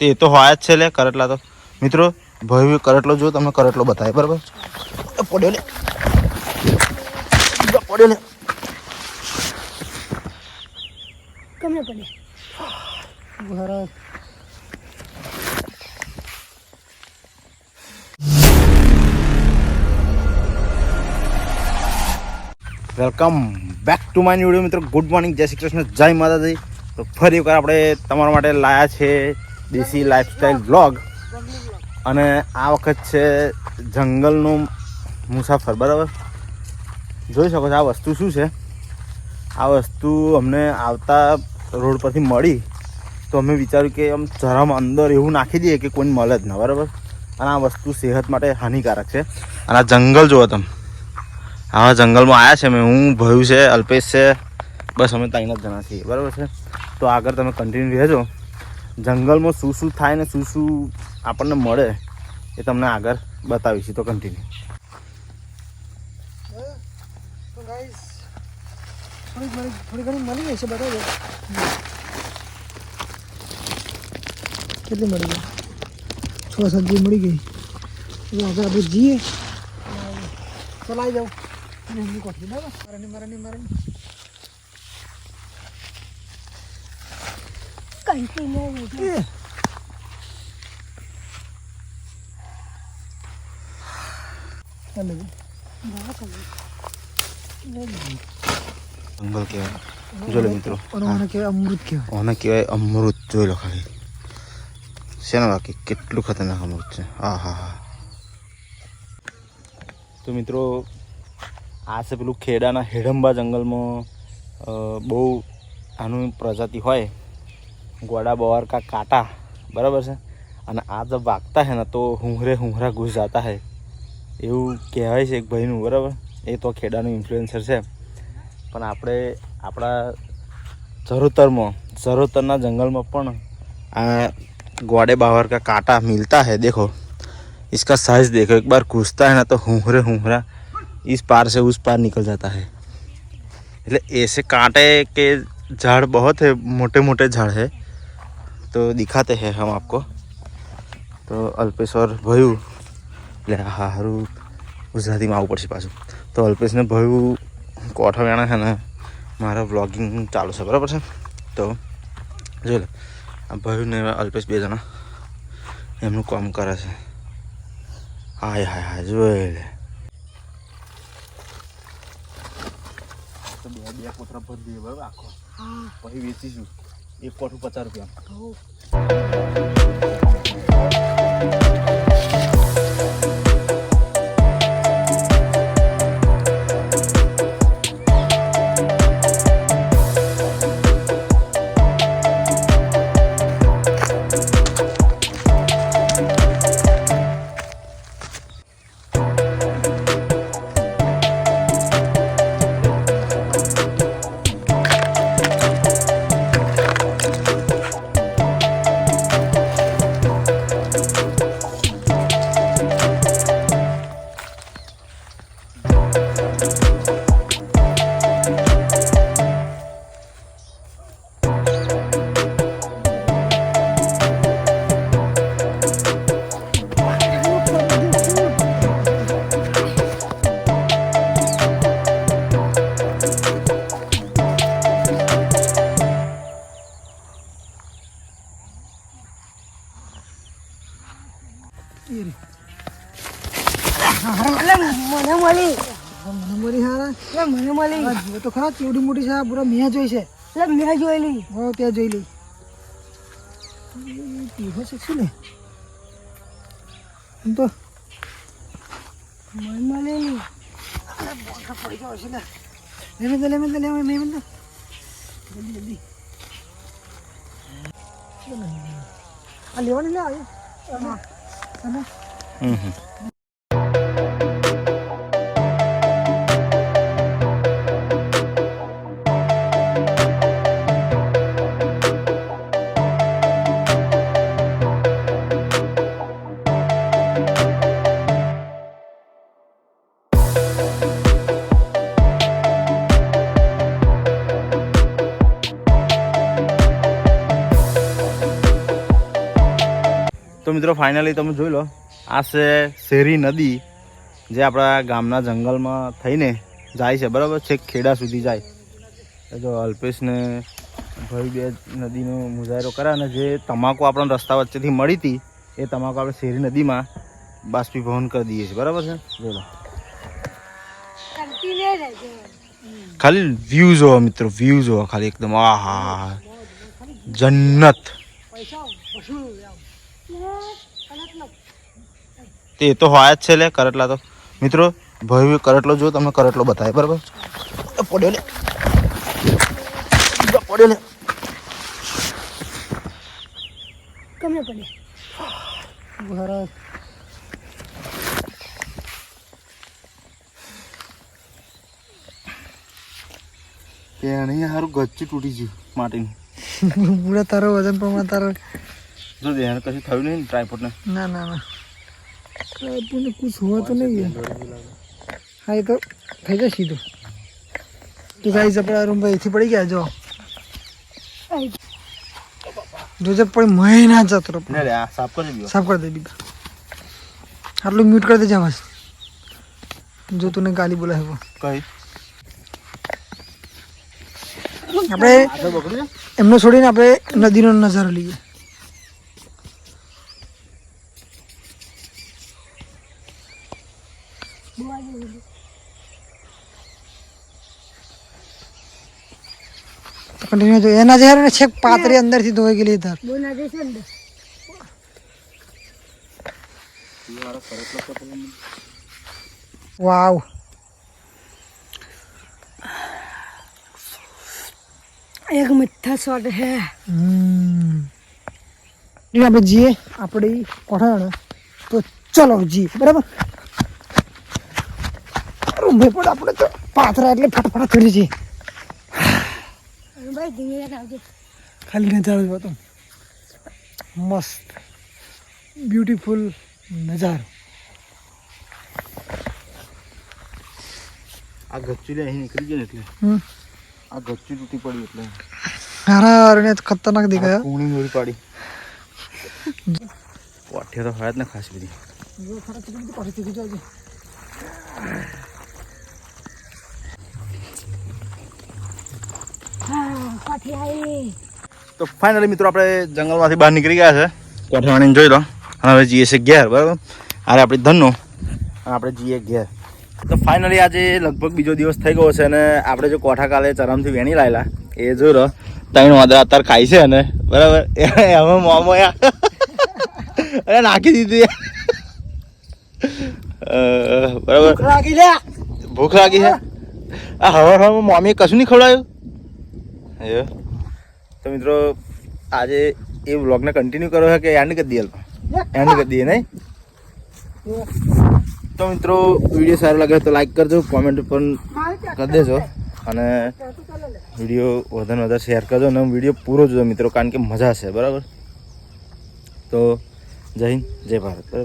તે તો હોય જ છે લે કરટલા તો. મિત્રો ભાઈ કરટલો જો તમને કરટલો બતાવે બરાબર? પડ્યો લે. પડ્યો લે. કમે પડે બરાબર welcome back to my video મિત્રો. Good morning Jai Shri Krishna. જય માતાજી. તો ફરી એકવાર આપણે તમારા માટે લાયા છે દેશી લાઈફસ્ટાઈલ બ્લોગ અને આ વખત છે જંગલનું મુસાફર, બરાબર? જોઈ શકો છો આ વસ્તુ શું છે? આ વસ્તુ અમને આવતા રોડ પરથી મળી. તો અમે વિચાર્યું કે આમ જરામ અંદર એવું નાખી દઈએ કે કોઈને મળે જ ના, બરાબર? અને આ વસ્તુ સેહત માટે હાનિકારક છે. અને આ જંગલ જુઓ તમે. આવા જંગલમાં આવ્યા છે મેં હું, ભયું છે, અલ્પેશ છે બસ અમે ત્રણ જ જણા છીએ. બરાબર છે? તો આગળ તમે કન્ટિન્યુ રહેજો. જંગલમાં શું શું થાય ને શું શું આપણને મળે એ તમને આગળ બતાવીશું. તો કન્ટિન્યુ થોડી મળી ગઈ છે બરાબર કેટલી મળી ગઈ? છ સબ્જી મળી ગઈ. આગળ આપણે જઈએ. ચલાવી જાઉં બરાબર કન્ટિન્યુ એ ચાલો જંગલ કહેવાય જો લો મિત્રો મને કહેવાય અમૃત કહેવાય ઓને કહેવાય અમૃત જોઈ લો ખાલી શેના બાકી કેટલું ખતરનાક અમૃત છે હા હા હા તો મિત્રો આ છે પેલું ખેડાના હેડંબા જંગલમાં બહુ આનું પ્રજાતિ હોય ગોડા બવાર કા કાંટા, બરાબર છે? અને આ તો વાગતા હે ને, તો હુંહરે હુંહરા ઘૂસ જતા હે. એવું કહેવાય છે એક ભાઈનું, બરાબર? એ તો ખેડાનું ઇન્ફ્લુએન્સર છે. પણ આપણે, આપણા ઝરોતરમાં ઝરોતરના જંગલમાં પણ આ ગોડે બાવર કા કાંટા મિલતા હે, દેખો. इसका સાઇઝ દેખો एक बार कूदता है ना तो हुहरे हुहरा इस पार से उस पार निकल जाता है એટલે એસે કાંટે કે ઝાડ બહુ મોટે મોટે ઝાડ હૈ. तो दिखाते हैं हम आपको તો અલ્પેશ્વર ભયું એટલે હા સારું ગુજરાતીમાં આવવું પડશે પાછું તો અલ્પેશને ભયું કોઠા વેણા છે ને મારા વ્લોગિંગ ચાલુ છે બરાબર છે તો જોઈ લે આ ભયું ને અલ્પેશ બે જણા એમનું કામ કરે છે હાય હાય હાય જોઈ લે તો બે બે કોતરા ભરી દઈએ બરાબર આખો પછી વેચીશું એક કોઠું પચાસ રૂપિયા. મને મળી મને મળી. હારા મને મળી આ તો ખરા કેવડી મોટી છે પૂરા મેં જોઈ છે. એટલે મેં જોયેલી. હો ત્યાં જોઈ પીવો છે શું ને તો. મને મળેલી પડી ગયો છે ને લેમે તો લેમે તો લેમે મેં તો. જલ્દી જલ્દી. આ લેવાની લે હા અને મિત્રો ફાઇનલી તમે જોઈ લો આ છે શેરી નદી જે આપણા ગામના જંગલમાં થઈને જાય છે. બરાબર? છેક ખેડા સુધી જાય. એ જો અલ્પેશને ભાઈ બે નદીનો મુજાયરો કર્યા અને જે તમાકુ આપણને રસ્તા વચ્ચેથી મળી હતી એ તમાકુ આપણે શેરી નદીમાં બાષ્પીભવન કરી દઈએ છીએ. બરાબર છે? જોઈ લો. ખાલી વ્યૂ જોવો મિત્રો. વ્યૂ જોવો ખાલી એકદમ. આહા. જન્નત. પૈસા તે તો હોય જ છે લે કરટલા તો. મિત્રો ભાઈ કરટલો જો તમને કરટલો બતાવે બરાબર? પડ્યો લે. પડ્યો લે. કમે પડે. ભારત તેણે સારું ગચ્ચું તૂટી ગયું માટીનું. પૂરા તારો વજન પ્રમાણે તારો જો એને કશું થયું નહીં ટ્રાયપોર્ટને ના? ના ના ટ્રાયપોર્ટને કુછ હુआ તો નહીં હા એ તો થઈ જશે સીધું. તો ગાઈઝ આપણા રૂમ ભાઈ એથી પડી ગયા જો. જોજે પણ મહિના જતો રહો સાફ કરી દે. સાફ કરી દે બીગા આટલું મ્યુટ કરી દેજે બસ જો તને ગાલી બોલાવ્યો કઈ? આપણે એમને છોડીને આપણે નદીનો નજારો લઈએ. કન્ટિન્યુ જો. એના જે ને છેક પાતરી અંદરથી ધોઈ ગયેલી અંદર વાવ. એક મીઠા શોટ હે. હમ. આપણે જીએ આપણી કોઠાણ તો ચલો જી બરાબર? ભાઈ પણ આપણે તો પાથરા એટલે ફટફટ કરી છે ખાલી નજારો જોવો તો. મસ્ત. બ્યુટીફુલ નજારો. આ ગચ્ચું લે અહીં નીકળી ગયું ને એટલે આ ગચ્ચી તૂટી પડી એટલે. હારા અરણે ખતરનાક દેખાય. કુણી દોરી પાડી. પોઠિયા તો હોય જ ને ખાસ બધી હા પાછી આવી. તો ફાઇનલી મિત્રો આપણે જંગલમાંથી બહાર નીકળી ગયા છે. કોઠાવાણીને જોઈ લો. અને હવે જઈએ છીએ ઘેર બરાબર? અરે આપણે ધનનો અને આપણે જઈએ ઘેર. તો ફાઇનલી આજે લગભગ બીજો દિવસ થઈ ગયો છે અને આપણે જો કોઠા કાલે ચરમથી વેણી લાયેલા એ જોઈ લો. ત્રણ વાદળા અત્યારે ખાઈ છે ને બરાબર? હવે મોમો અરે નાખી દીધી. બરાબર? ભૂખ લાગી છે? હવે હવે મમ્મીએ કશું નહીં ખવડાવ્યું એ. તો મિત્રો, આજે એ વ્લોગને કન્ટિન્યુ કરો છે કે એન્ડ કરી દઈએ એન્ડ કરી દઈએ નહીં? તો મિત્રો વીડિયો સારો લાગે તો લાઈક કરજો કોમેન્ટ પણ કરી દેજો અને વીડિયો વધારે વધારે શેર કરજો અને વીડિયો પૂરો જોજો મિત્રો, કારણ કે મજા છે બરાબર? તો જય હિન્દ, જય ભારત.